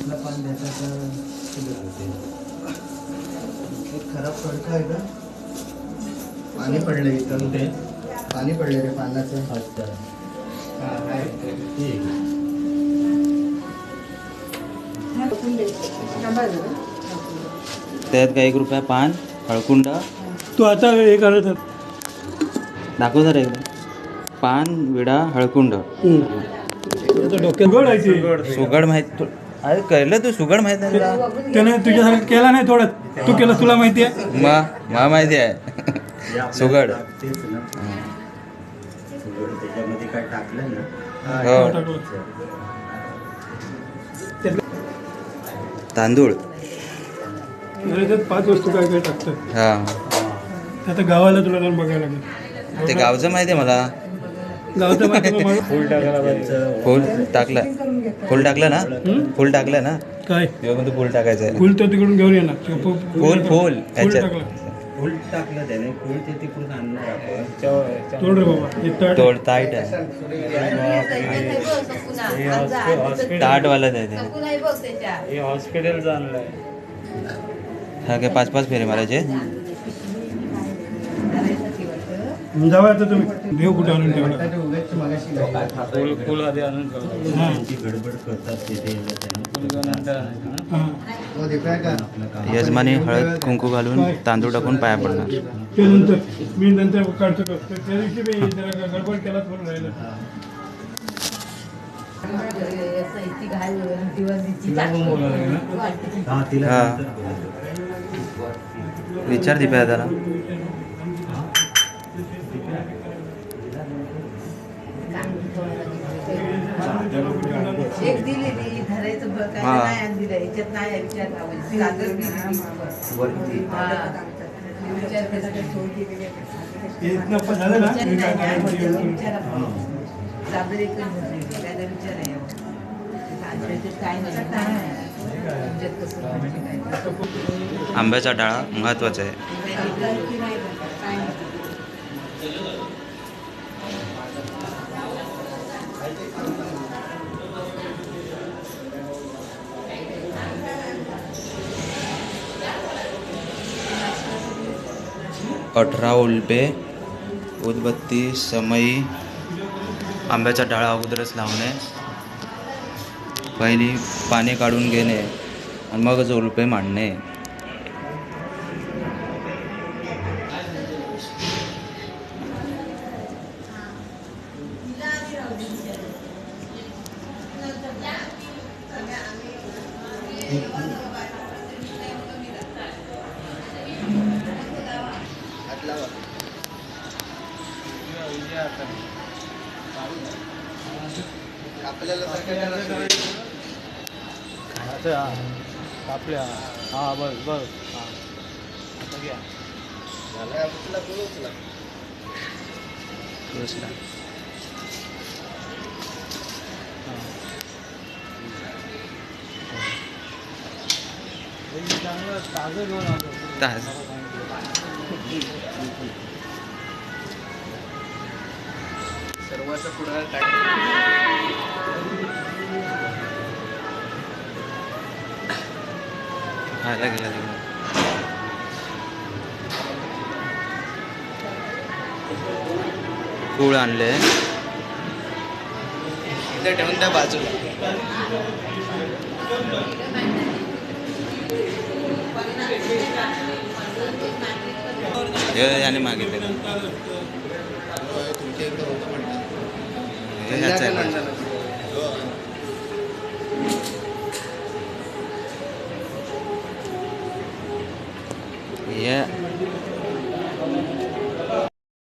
असला पान द्यायचा तर शुगर होते एक खराब आहे का पाणी पडलं इथं. ते पाणी पडलं रे पानाचं. अच्छा. हा, आहे. ठीक त्यात काय एक रुपया पान हळकुंड. तू आता हे करत. दाखव जरा एकदा. पान विडा हळकुंड. डोक्यात गोड आहे ते. सुगड माहीत अरे कळलं तू सुगड माहीत आहे तुला? त्याने तुझ्यासारखं केला नाही थोडं. तू केलं तुला माहिती आहे? मा मा माहिती आहे. सुगड. तेच ना. सुगड त्याच्यामध्ये काय टाकलं ना? हो. तांदूळ. त्यात पाच वस्तू काय काय टाकतात. हा. ते आता गावाला तुला जाऊन बघायला लागेल. ते गावचं माहिती आहे मला. फुल टाकलं फुल टाकलं. ना? फुल टाकलं ना? काय? मध्ये फुल टाकायचं आहे. फुल तर तिकडून घेऊन येणार ते फुल फुल फुल. ह्याच्यात टाकलं. फुल टाकलं त्याने. फुल ते तिकडून आणणार आपण. तोड रे बाबा. तळ तोड. ताईट आहे ताटवालं ते हे आणलंय. हा काय पाच पाच फेरे मारायचे? जावा आता तुम्ही. देव कुठे आणून ठेवला? हा. यजमानी हळद कुंकू घालून तांदूळ टाकून पाया पडणार. मी नंतर काढतो तो. त्या दिवशी गडबड म्हणून राहिलं. विचार दिप्या त्याला एक दिली ती धरायचं काय हा. नाही आणि दिलं याच्यात नाही विचार लावायचा. चादर दिली ती. वरती. हा. विचार सोड आहे. इथनं पण झालं ना? काय करायचं विचार काय नाही. तुमच्यात कसं म्हणजे काय? आंब्याचा डाळा महत्त्वाचा आहे. अठरा उलबे उदबत्ती समई आंब्याचा डाळा अगोदरच लावणे. पहिली पाणी काढून घेणे आणि मगच उलपे मांडणे. हात आपल्याला सगळ्यांना अच्छा, हा. कापल्या हा बस बस. हा. आता घ्या. उचला, पुढं उचला. हे. चांगलं ताजं घेऊन आलो. ताज. सर्वांचं पुढं काय फूळ आणले. इथे ठेवून द्या बाजूला. हे याने मागितले तुमच्या इकडे होतं म्हणतात हे ह्याचं आहे पण. हे